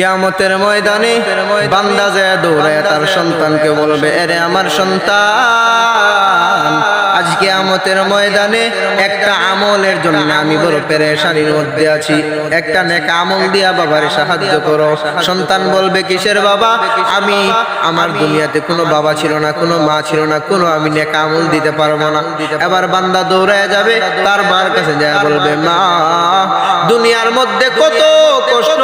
কিয়ামতের ময়দানে বান্দা যায় দৌড়ায় তার সন্তানকে বলবে এরে আমার সন্তান আজ কিয়ামতের ময়দানে একটা আমলের জন্য আমি বড় পেরেশানির মধ্যে আছি। একটা নেক আমল দিয়া বাবারে সাহায্য করো। সন্তান বলবে কিসের বাবা? আমি আমার দুনিয়াতে কোনো বাবা ছিল না কোনো মা ছিল না কোনো আমি নেক আমল দিতে পারব না। এবার বান্দা দৌড়ায় যাবে তার মার কাছে যায় বলবে মা দুনিয়ার মধ্যে কত কষ্ট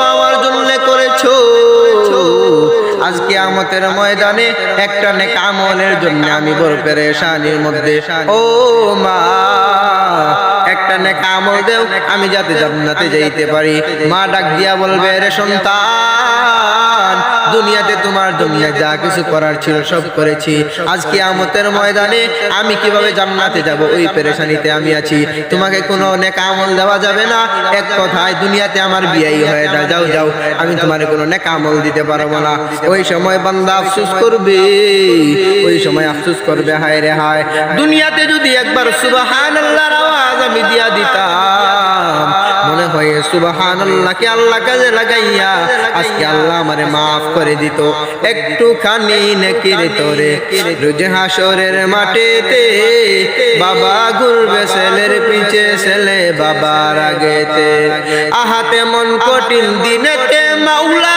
আজকে আমতের ময়দানে একটা নেক আমলের জন্য আমি বড় পেরেশানির মধ্যে। ও মা, একটা নেক আমল দেও, আমি যাতে জান্নাতে যাইতে পারি। মা ডাক দিয়া বলবে, রে সন্তান দুনিয়াতে তোমার দুনিয়া যা কিছু করার ছিল সব করেছি। আজকে আমতের ময়দানে আমি কীভাবে জান্নাতে যাব, ওই পেরেশানিতে আমি আছি। তোমাকে কোনো নেক আমল দেওয়া যাবে না। এক কথায়, দুনিয়াতে আমার বিয়াই হয়ে না যাও যাও, আমি তোমার কোনো নেক আমল দিতে পারব না। ওই সময় বান্দা আফসোস করবে। ওই সময় আফসোস করবে, হায় রে হায়। দুনিয়াতে যদি একবার সুবহানাল্লাহর আওয়াজ আমি দিয়া দিতাম সুবহান আল্লাহকে আল্লাহ কাজে লাগাইয়া, আজকে আল্লাহ আমারে মাফ করে দিত। হাসরের মাটিতে বাবা ঘুরবে ছেলের পিছে, ছেলে বাবার আগেতে। আহাতে মন কঠিন দিনেতে মাওলা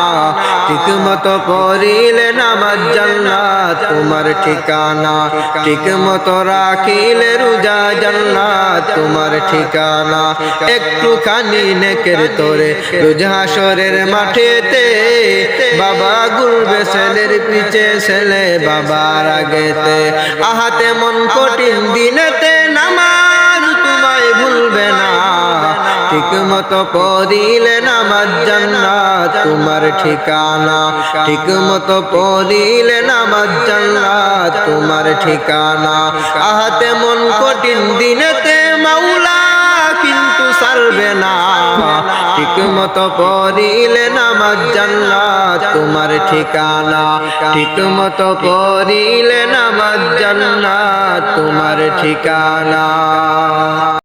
ঠিক মতো পড়িলে নামাজ জান্নাত, তোমার ঠিকানা ঠিক মতো রাখিলে রোজা জান্নাত, তোমার ঠিকানা একটুখানি নেকের তোরে রোজা হাসরের মাঠেতে, বাবা গুলবে ছেলের পিছে ছেলে বাবার আগেতে। আহাতে মন কঠিন দিনেতে মতো পড়িলে নামাজ জান্নাত, তোমার ঠিকানা। ঠিক মতো পড়িলে নামাজ জান্নাত, তোমার ঠিকানা। আহাতে মন কঠিন দিনেতে মাওলা কিন্তু সারবে না। ঠিক মতো পড়িলে নামাজ জান্নাত, তোমার ঠিকানা। ঠিক মতো পড়িলে নামাজ জান্নাত, তোমার ঠিকানা।